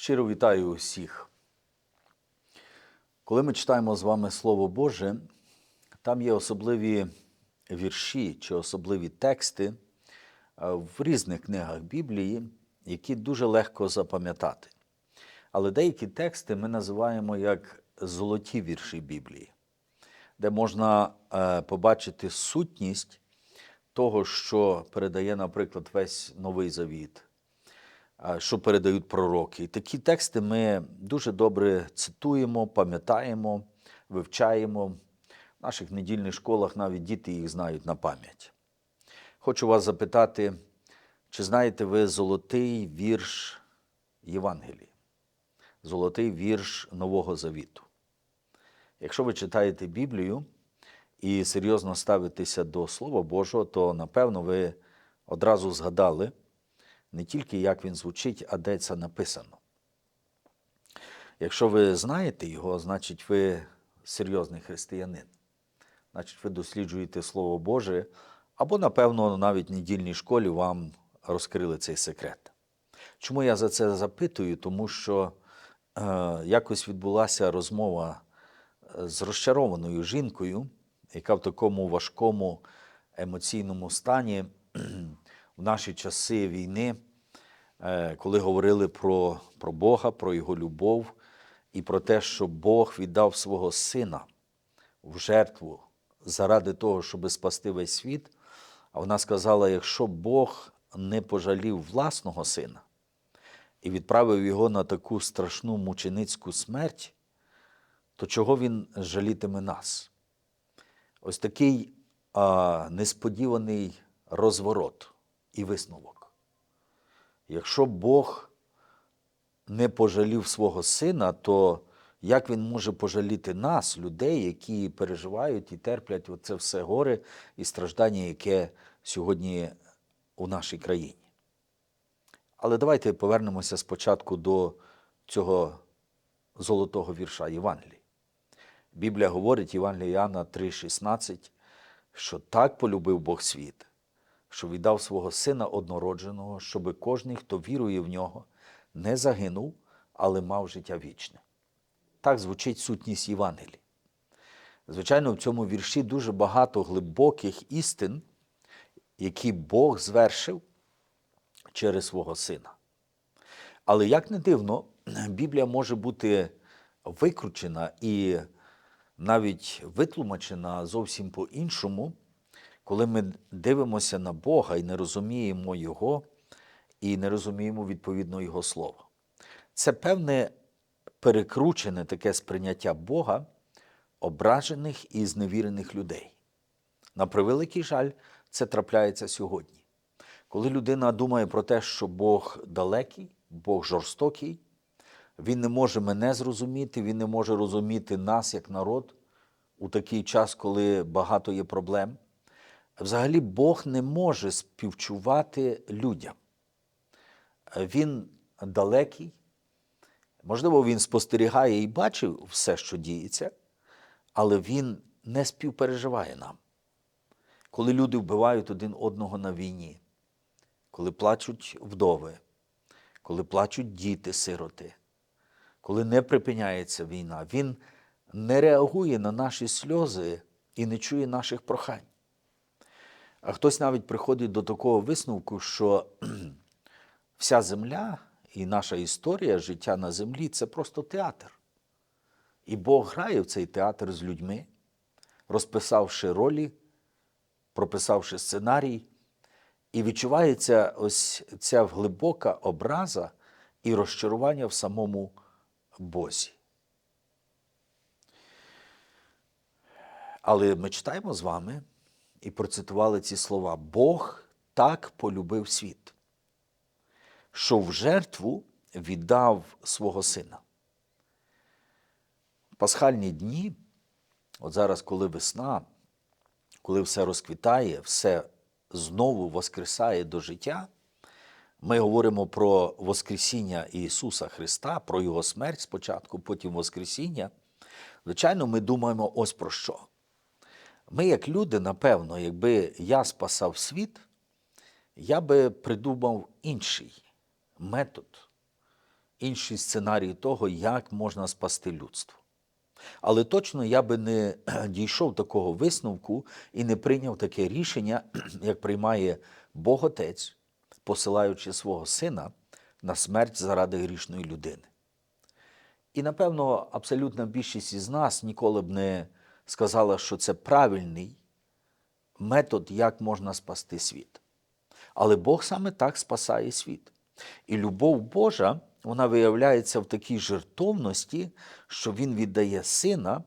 Щиро вітаю усіх. Коли ми читаємо з вами Слово Боже, там є особливі вірші чи особливі тексти е, в різних книгах Біблії, які дуже легко запам'ятати. Але деякі тексти ми називаємо як золоті вірші Біблії, де можна е, побачити сутність того, що передає, наприклад, весь Новий Завіт що передають пророки. І такі тексти ми дуже добре цитуємо, пам'ятаємо, вивчаємо. В наших недільних школах навіть діти їх знають на пам'ять. Хочу вас запитати, чи знаєте ви золотий вірш Євангелії, золотий вірш Нового Завіту? Якщо ви читаєте Біблію і серйозно ставитеся до Слова Божого, то напевно ви одразу згадали не тільки як він звучить, а де це написано. Якщо ви знаєте його, значить ви серйозний християнин. Значить, ви досліджуєте Слово Боже, або, напевно, навіть в недільній школі вам розкрили цей секрет. Чому я за це запитую? Тому що е, якось відбулася розмова е, з розчарованою жінкою, яка в такому важкому емоційному стані в наші часи війни, е, коли говорили про, про Бога, про Його любов і про те, що Бог віддав свого сина в жертву заради того, щоб спасти весь світ. А вона сказала: якщо Бог не пожалів власного сина і відправив його на таку страшну мученицьку смерть, то чого він жалітиме нас? Ось такий а, несподіваний розворот і висновок. Якщо Бог не пожалів свого сина, то як він може пожаліти нас, людей, які переживають і терплять оце все горе і страждання, яке сьогодні у нашій країні? Але давайте повернемося спочатку до цього золотого вірша Євангелії. Біблія говорить Євангелія Іоанна 3,16, що так полюбив Бог світ, що віддав свого Сина однородженого, щоби кожен, хто вірує в нього, не загинув, але мав життя вічне. Так звучить сутність Євангелії. Звичайно, в цьому вірші дуже багато глибоких істин, які Бог звершив через свого Сина. Але як не дивно, Біблія може бути викручена і навіть витлумачена зовсім по-іншому, коли ми дивимося на Бога і не розуміємо Його, і не розуміємо відповідно Його слова. Це певне перекручене таке сприйняття Бога, ображених і зневірених людей. На превеликий жаль, це трапляється сьогодні. Коли людина думає про те, що Бог далекий, Бог жорстокий, Він не може мене зрозуміти, Він не може розуміти нас як народ у такий час, коли багато є проблем. Взагалі, Бог не може співчувати людям. Він далекий, можливо, він спостерігає і бачив все, що діється, але він не співпереживає нам. Коли люди вбивають один одного на війні, коли плачуть вдови, коли плачуть діти, сироти, коли не припиняється війна, він не реагує на наші сльози і не чує наших прохань. А хтось навіть приходить до такого висновку, що вся земля і наша історія життя на землі це просто театр. І Бог грає в цей театр з людьми, розписавши ролі, прописавши сценарій, і відчувається ось ця глибока образа і розчарування в самому Бозі. Але ми читаємо з вами і процитували ці слова: Бог так полюбив світ, що в жертву віддав свого сина. Пасхальні дні, от зараз, коли весна, коли все розквітає, все знову воскресає до життя, ми говоримо про Воскресіння Ісуса Христа, про Його смерть спочатку, потім Воскресіння. Звичайно, ми думаємо ось про що. Ми, як люди, напевно, якби я спасав світ, я би придумав інший метод, інший сценарій того, як можна спасти людство. Але точно я би не дійшов такого висновку і не прийняв таке рішення, як приймає Бог Отець, посилаючи свого сина на смерть заради грішної людини. І, напевно, абсолютна більшість із нас ніколи б не сказала, що це правильний метод, як можна спасти світ. Але Бог саме так спасає світ. І любов Божа, вона виявляється в такій жертовності, що Він віддає сина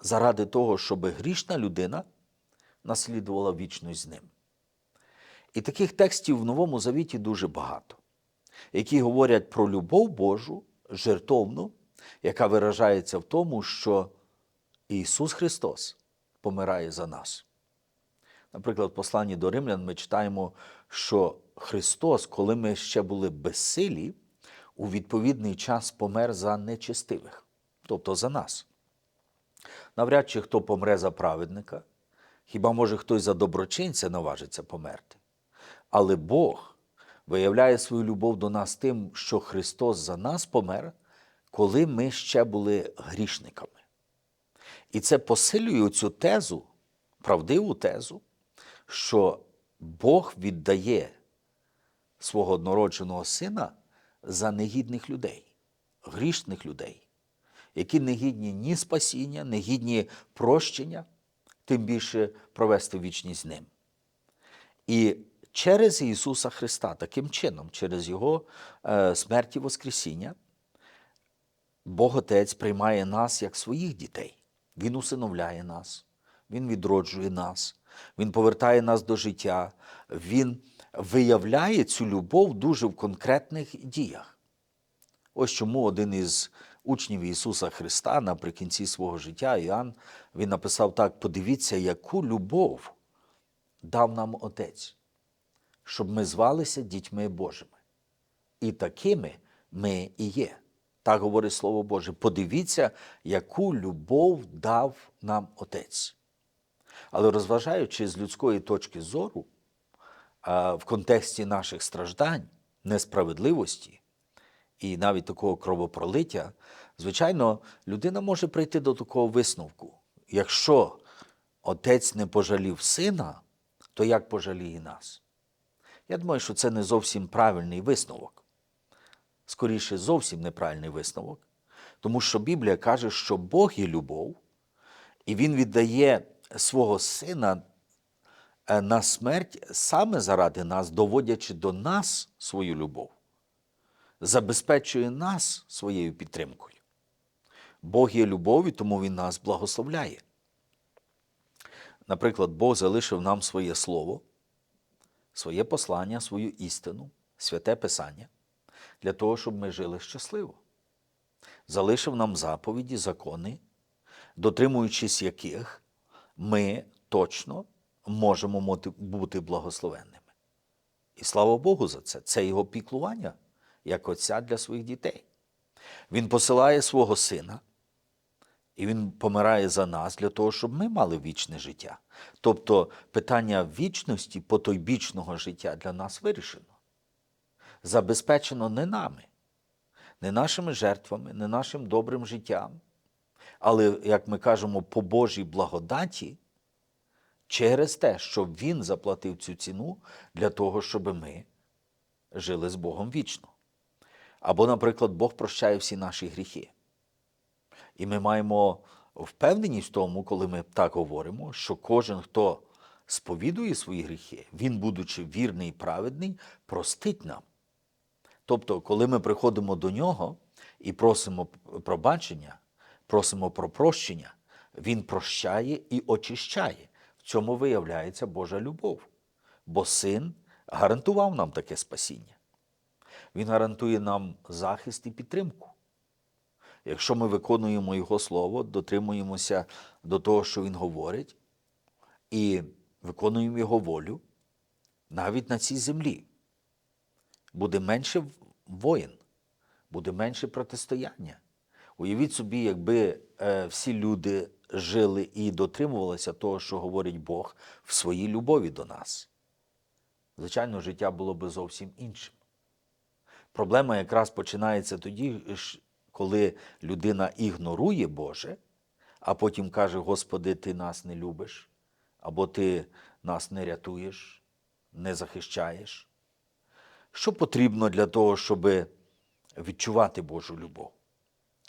заради того, щоб грішна людина наслідувала вічність з ним. І таких текстів в Новому Завіті дуже багато, які говорять про любов Божу, жертовну, яка виражається в тому, що Ісус Христос помирає за нас. Наприклад, в посланні до римлян ми читаємо, що Христос, коли ми ще були безсилі, у відповідний час помер за нечестивих, тобто за нас. Навряд чи хто помре за праведника, хіба може хтось за доброчинця наважиться померти. Але Бог виявляє свою любов до нас тим, що Христос за нас помер, коли ми ще були грішниками. І це посилює цю тезу, правдиву тезу, що Бог віддає свого однородженого сина за негідних людей, грішних людей, які не гідні ні спасіння, не гідні прощення, тим більше провести вічність з ним. І через Ісуса Христа, таким чином, через Його е, смерть і Воскресіння, Бог Отець приймає нас як своїх дітей. Він усиновляє нас, Він відроджує нас, Він повертає нас до життя, Він виявляє цю любов дуже в конкретних діях. Ось чому один із учнів Ісуса Христа наприкінці свого життя, Іоанн, він написав так: подивіться, яку любов дав нам Отець, щоб ми звалися дітьми Божими. І такими ми і є. Так говорить Слово Боже. Подивіться, яку любов дав нам Отець. Але розважаючи з людської точки зору, в контексті наших страждань, несправедливості і навіть такого кровопролиття, звичайно, людина може прийти до такого висновку. Якщо отець не пожалів сина, то як пожаліє нас? Я думаю, що це не зовсім правильний висновок. Скоріше, зовсім неправильний висновок. Тому що Біблія каже, що Бог є любов, і Він віддає свого сина е, на смерть саме заради нас, доводячи до нас свою любов, забезпечує нас своєю підтримкою. Бог є любов, і тому Він нас благословляє. Наприклад, Бог залишив нам своє слово, своє послання, свою істину, святе Писання для того, щоб ми жили щасливо. Залишив нам заповіді, закони, дотримуючись яких ми точно можемо бути благословенними. І слава Богу за це. Це його піклування як отця для своїх дітей. Він посилає свого сина, і він помирає за нас для того, щоб ми мали вічне життя. Тобто питання вічності, потойбічного життя для нас вирішено. Забезпечено не нами, не нашими жертвами, не нашим добрим життям, але, як ми кажемо, по Божій благодаті через те, що Він заплатив цю ціну для того, щоб ми жили з Богом вічно. Або, наприклад, Бог прощає всі наші гріхи. І ми маємо впевненість в тому, коли ми так говоримо, що кожен, хто сповідує свої гріхи, він, будучи вірний і праведний, простить нам. Тобто, коли ми приходимо до нього і просимо пробачення, просимо про прощення, він прощає і очищає. В цьому виявляється Божа любов. Бо син гарантував нам таке спасіння. Він гарантує нам захист і підтримку. Якщо ми виконуємо Його Слово, дотримуємося до того, що Він говорить, і виконуємо Його волю, навіть на цій землі буде менше воїн, буде менше протистояння. Уявіть собі, якби е, всі люди жили і дотримувалися того, що говорить Бог в своїй любові до нас. Звичайно, життя було би зовсім іншим. Проблема якраз починається тоді, коли людина ігнорує Боже, а потім каже: Господи, Ти нас не любиш, або Ти нас не рятуєш, не захищаєш. Що потрібно для того, щоб відчувати Божу любов?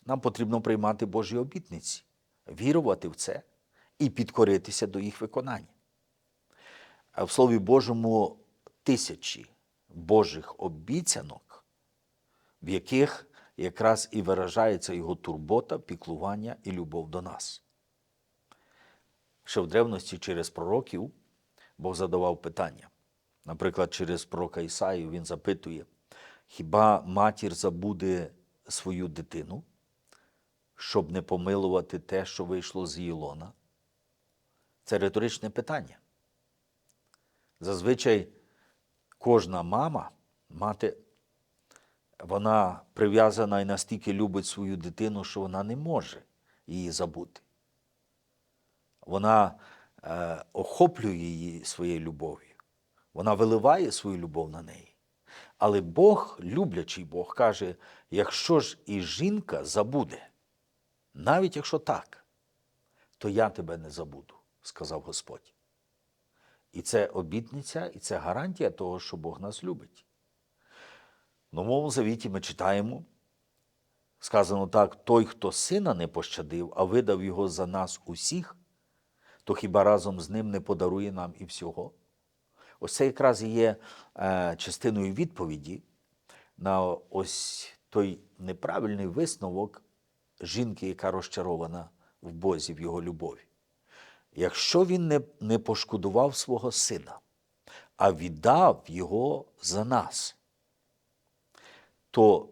Нам потрібно приймати Божі обітниці, вірувати в це і підкоритися до їх виконання. А в Слові Божому тисячі Божих обіцянок, в яких якраз і виражається його турбота, піклування і любов до нас. Ще в древності через пророків Бог задавав питання. Наприклад, через пророка Ісаю він запитує, хіба матір забуде свою дитину, щоб не помилувати те, що вийшло з її? Це риторичне питання. Зазвичай кожна мама, мати, вона прив'язана і настільки любить свою дитину, що вона не може її забути. Вона е, охоплює її своєю любов'ю. Вона виливає свою любов на неї. Але Бог, люблячий Бог, каже: якщо ж і жінка забуде, навіть якщо так, то я тебе не забуду, сказав Господь. І це обітниця, і це гарантія того, що Бог нас любить. В Новому Завіті ми читаємо, сказано так: той, хто сина не пощадив, а видав його за нас усіх, то хіба разом з ним не подарує нам і всього? Ось це якраз і є е, частиною відповіді на ось той неправильний висновок жінки, яка розчарована в Бозі, в його любові. Якщо він не, не пошкодував свого сина, а віддав його за нас, то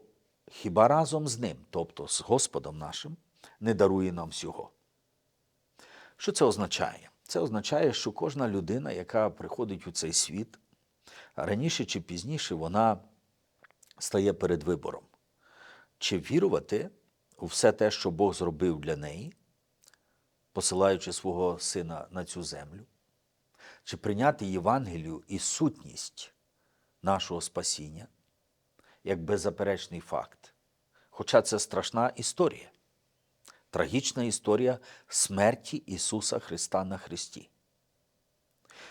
хіба разом з ним, тобто з Господом нашим, не дарує нам всього? Що це означає? Це означає, що кожна людина, яка приходить у цей світ, раніше чи пізніше вона стає перед вибором, чи вірувати у все те, що Бог зробив для неї, посилаючи свого сина на цю землю, чи прийняти Євангелію і сутність нашого спасіння як беззаперечний факт. Хоча це страшна історія трагічна історія смерті Ісуса Христа на Христі.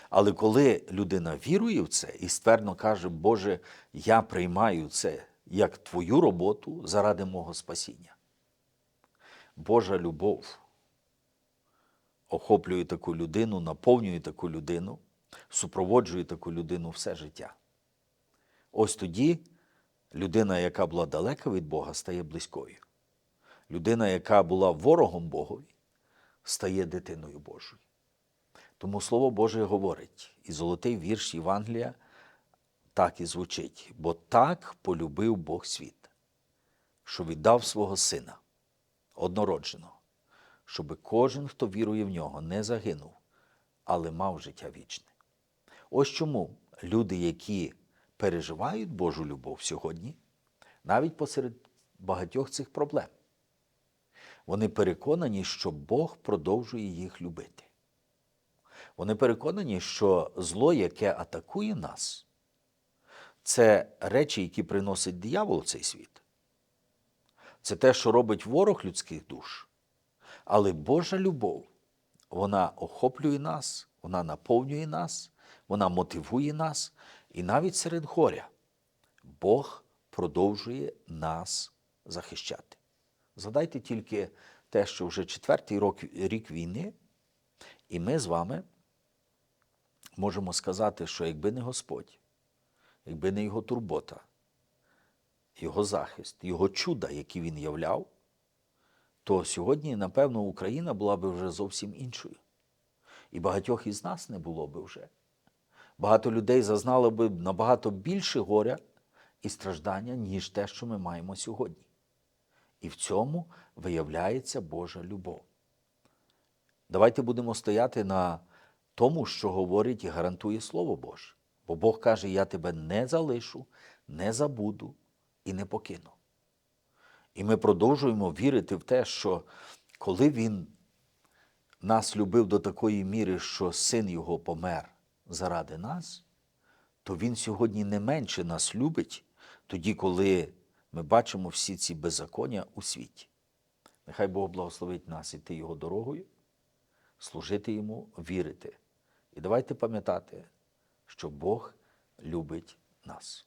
Але коли людина вірує в це і ствердно каже, Боже, я приймаю це як Твою роботу заради мого спасіння. Божа любов охоплює таку людину, наповнює таку людину, супроводжує таку людину все життя. Ось тоді людина, яка була далека від Бога, стає близькою людина, яка була ворогом Богові, стає дитиною Божою. Тому Слово Боже говорить, і золотий вірш Євангелія так і звучить, бо так полюбив Бог світ, що віддав свого Сина, однородженого, щоби кожен, хто вірує в нього, не загинув, але мав життя вічне. Ось чому люди, які переживають Божу любов сьогодні, навіть посеред багатьох цих проблем, вони переконані, що Бог продовжує їх любити. Вони переконані, що зло, яке атакує нас, це речі, які приносить диявол в цей світ. Це те, що робить ворог людських душ. Але Божа любов, вона охоплює нас, вона наповнює нас, вона мотивує нас, і навіть серед горя Бог продовжує нас захищати. Згадайте тільки те, що вже четвертий рок, рік війни, і ми з вами можемо сказати, що якби не Господь, якби не Його турбота, Його захист, Його чуда, які Він являв, то сьогодні, напевно, Україна була би вже зовсім іншою. І багатьох із нас не було би вже. Багато людей зазнало би набагато більше горя і страждання, ніж те, що ми маємо сьогодні. І в цьому виявляється Божа любов. Давайте будемо стояти на тому, що говорить і гарантує Слово Боже. Бо Бог каже: Я тебе не залишу, не забуду і не покину. І ми продовжуємо вірити в те, що коли Він нас любив до такої міри, що син Його помер заради нас, то Він сьогодні не менше нас любить тоді, коли ми бачимо всі ці беззаконня у світі. Нехай Бог благословить нас іти Його дорогою, служити Йому, вірити. І давайте пам'ятати, що Бог любить нас.